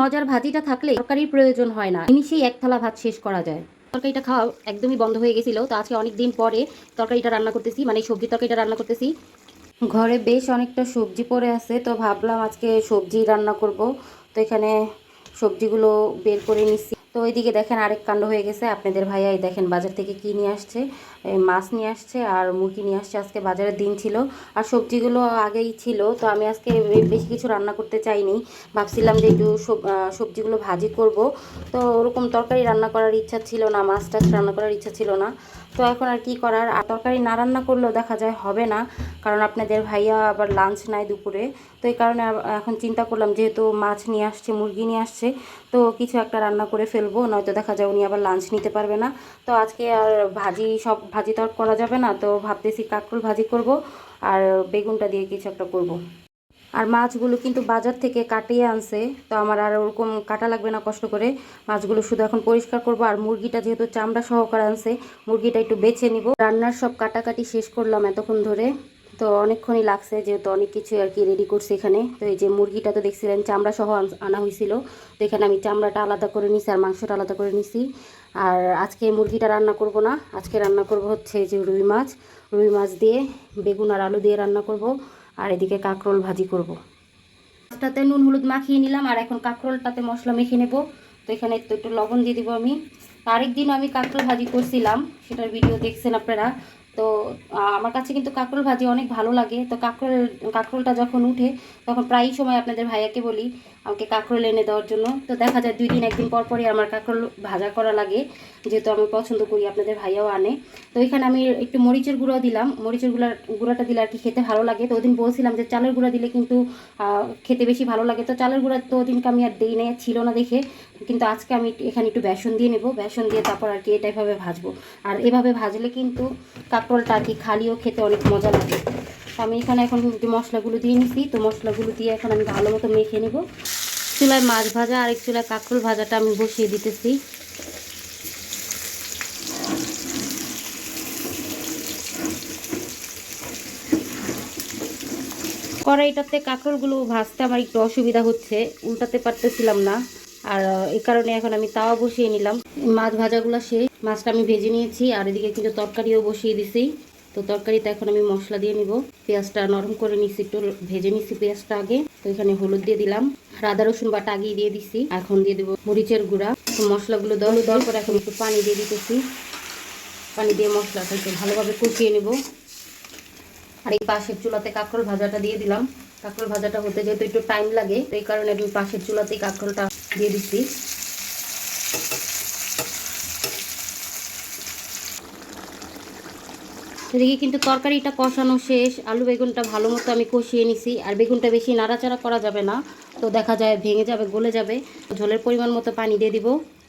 মজার ভাজিটা থাকলে তরকারির প্রয়োজন হয় না। নিমিশেই এক থালা ভাত শেষ করা যায়। তরকারিটা খাওয়া একদমই বন্ধ হয়ে গেছিল। তো আজকে অনেক দিন পরে তরকারিটা রান্না করতেছি মানে সবজি তরকারিটা রান্না করতেছি। ঘরে বেশ অনেকটা সবজি পড়ে আছে, তো ভাবলাম আজকে সবজি রান্না করব। তো এখানে সবজিগুলো বের করে নিচ্ছি তো ওইদিকে দেখেন আরেক কাণ্ড হয়ে গেছে। আপনাদের ভাইয়াই দেখেন বাজার থেকে কি নিয়ে আসছে? মাছ নিয়ে আসছে আর মুরগি নিয়ে আসছে। আজকে বাজারের দিন ছিল আর সবজিগুলো আগেই ছিল। তো আমি আজকে বেশি কিছু রান্না করতে চাইনি। ভাবছিলাম যে একটু সব- সবজিগুলো ভাজি করব। তো ওরকম তরকারি রান্না করার ইচ্ছা ছিল না, মাছ টাছ রান্না করার ইচ্ছা ছিল না। তো এখন আর কি করার? তরকারি না রান্না করলেও দেখা যায় হবে না, কারণ আপনাদের ভাইয়া আবার লাঞ্চ নাই দুপুরে। তো এই কারণে এখন চিন্তা করলাম যেহেতু মাছ নিয়ে আসছে, মুরগি নিয়ে আসছে, তো কিছু একটা রান্না করে ফেলব, নয়তো দেখা যায় উনি আবার লাঞ্চ নিতে পারবে না। তো আজকে আর ভাজি সব, ভাজি তো আর করা যাবে না, তো ভাবতেছি কাঁকরোল ভাজি করব আর বেগুনটা দিয়ে কিছু একটা করব। আর মাছগুলো কিন্তু বাজার থেকে কাটিয়ে আনছে, তো আমার আর ওরকম কাটা লাগবে না কষ্ট করে। মাছগুলো শুধু এখন পরিষ্কার করব, আর মুরগিটা যেহেতু চামড়া সহকারে আনছে, মুরগিটা একটু বেছে নিব। রান্নার সব কাটাকাটি শেষ করলাম এতক্ষণ ধরে। তো অনেকক্ষণই লাগছে যেহেতু অনেক কিছু আর কি রেডি করছে এখানে। তো এই যে মুরগিটা তো দেখছিলেন চামড়া সহ আনা হয়েছিল। তো এখানে আমি চামড়াটা আলাদা করে নিছি আর মাংসটা আলাদা করে নিছি। আর আজকে মুরগিটা রান্না করব না। আজকে রান্না করব হচ্ছে যে রুই মাছ। রুই মাছ দিয়ে বেগুন আর আলু দিয়ে রান্না করব। আর এদিকে কাঁকরোল ভাজি করব। মাছটাতে নুন হলুদ মাখিয়ে নিলাম আর এখন কাঁকরোলটাতে মশলা মেখে নেব। তো এখানে একটু একটু লবণ দিয়ে দিব আমি। আরেকদিন আমি কাঁকরোল ভাজি করছিলাম, সেটার ভিডিও দেখছেন আপনারা। তো আমার কাছে কিন্তু কাঁকরোল ভাজি অনেক ভালো লাগে। তো কাঁকরোল, কাঁকরোলটা যখন উঠে, তখন প্রায়ই সময় আপনাদের ভাইয়াকে বলি, আমাকে কাঁকরোল এনে দেওয়ার জন্য। তো দেখা যায় দুই দিন, একদিন পর পরই আমার কাঁকরোল ভাজা করা লাগে, যেহেতু আমি পছন্দ করি, আপনাদের ভাইয়াও আনে। তো এখানে আমি একটু মরিচের গুঁড়ো দিলাম। মরিচের গুঁড়া, গুঁড়াটা দিলে আর কি খেতে ভালো লাগে। তো ওদিন বলছিলাম যে চালের গুঁড়া দিলে কিন্তু খেতে বেশি ভালো লাগে। তো চালের গুঁড়া তো ওদিনকে আমি আর দিই নাই, ছিল না দেখে। কিন্তু আজকে আমি এখানে একটু বেসন দিয়ে নেব। বেসন দিয়ে তারপর আর কি এটা এভাবে ভাজবো। আর এভাবে ভাজলে কিন্তু কাঁকরোলটা আর কি খালিও খেতে অনেক মজা লাগে। আমি এখানে এখন যে মশলাগুলো দিয়ে নিছি। তো মশলাগুলো দিয়ে এখন আমি ভালো মতো মেখে নেব। চুলায় মাছ ভাজা আর এক চুলায় কাঁকরোল ভাজাটা আমি বসিয়ে দিতেছি। কড়াইটাতে কাঁকরোলগুলো ভাজতে আমার একটু অসুবিধা হচ্ছে। উল্টাতে পারতেছিলাম না। আর এই কারণে এখন আমি তাওয়া বসিয়ে নিলাম। মাছ ভাজাগুলো শেষ। মাছটা আমি ভেজে নিয়েছি, আর এদিকে কিন্তু তরকারিও বসিয়ে দিছি। তো তরকারিতে এখন আমি মশলা দিয়ে নিব। পেঁয়াজটা নরম করে নিচ্ছি একটু ভেজে নিচ্ছি পেঁয়াজটা আগে। তো এখানে হলুদ দিয়ে দিলাম। আর আদা রসুন বাটা আগেই দিয়ে দিছি। এখন দিয়ে দেবো মরিচের গুঁড়া। তো মশলাগুলো দল দল করে এখন একটু পানি দিয়ে দিতেছি। পানি দিয়ে মশলাটা একটু ভালোভাবে কষিয়ে নেব। আর এই পাশের চুলাতে কাঁকরোল ভাজাটা দিয়ে দিলাম। কাঁকরোল ভাজাটা হতে যেহেতু একটু টাইম লাগে, তো এই কারণে আমি পাশের চুলাতেই কাঁকরোলটা দিয়ে দিচ্ছি। এদিকে কিন্তু তরকারিটা কষানো শেষ। আলু বেগুনটা ভালো মতো আমি কষিয়ে নিছি। আর বেগুনটা বেশি নাড়াচাড়া করা যাবে না। তো দেখা যায় ভেঙে যাবে, গলে যাবে। ঝোলের পরিমাণ মতো পানি দিয়ে দিব।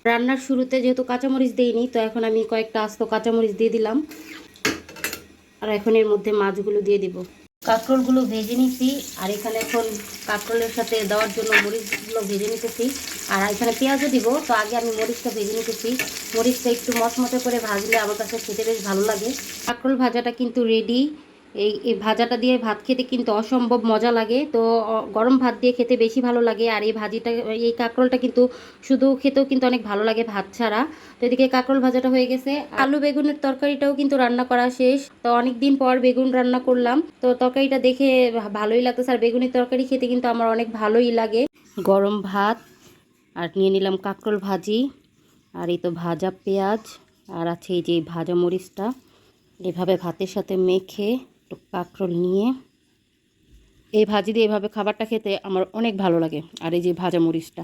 রান্নার শুরুতে যেহেতু কাঁচামরিচ দিইনি, তো এখন আমি কয়েকটা আস্ত কাঁচামরিচ দিয়ে দিলাম। আর এখন এর মধ্যে মাছগুলো দিয়ে দিব। কাঁকরোলগুলো ভেজে নিছি, আর এখানে এখন কাঁকরোলের সাথে দেওয়ার জন্য মরিচগুলো ভেজে নিতেছি। আর এখানে পেঁয়াজও দিব, তো আগে আমি মরিচটা ভেজে নিতেছি। মরিচটা একটু মচমচে করে ভাজলে আমার কাছে খেতে বেশ ভালো লাগে। কাঁকরোল ভাজাটা কিন্তু রেডি এই এই ভাজাটা দিয়ে ভাত খেতে কিন্তু অসম্ভব মজা লাগে। তো গরম ভাত দিয়ে খেতে বেশি ভালো লাগে। আর এই ভাজিটা, এই কাঁকরোলটা কিন্তু শুধু খেতেও কিন্তু অনেক ভালো লাগে ভাত ছাড়া। তো এদিকে কাঁকরোল ভাজাটা হয়ে গেছে। আলু বেগুনের তরকারিটাও কিন্তু রান্না করা শেষ। তো অনেক দিন পর বেগুন রান্না করলাম। তো তরকারিটা দেখে ভালোই লাগতেছে। আর বেগুনের তরকারি খেতে কিন্তু আমার অনেক ভালোই লাগে। গরম ভাত, আর নিয়ে নিলাম কাঁকরোল ভাজি। আর এই তো ভাজা পেঁয়াজ। আর আছে এই যে ভাজা মরিচটা। এভাবে ভাতের সাথে মেখে কাঁকরোল নিয়ে এই ভাজি দিয়ে এভাবে খাবারটা খেতে আমার অনেক ভালো লাগে। আর এই যে ভাজা মরিচটা।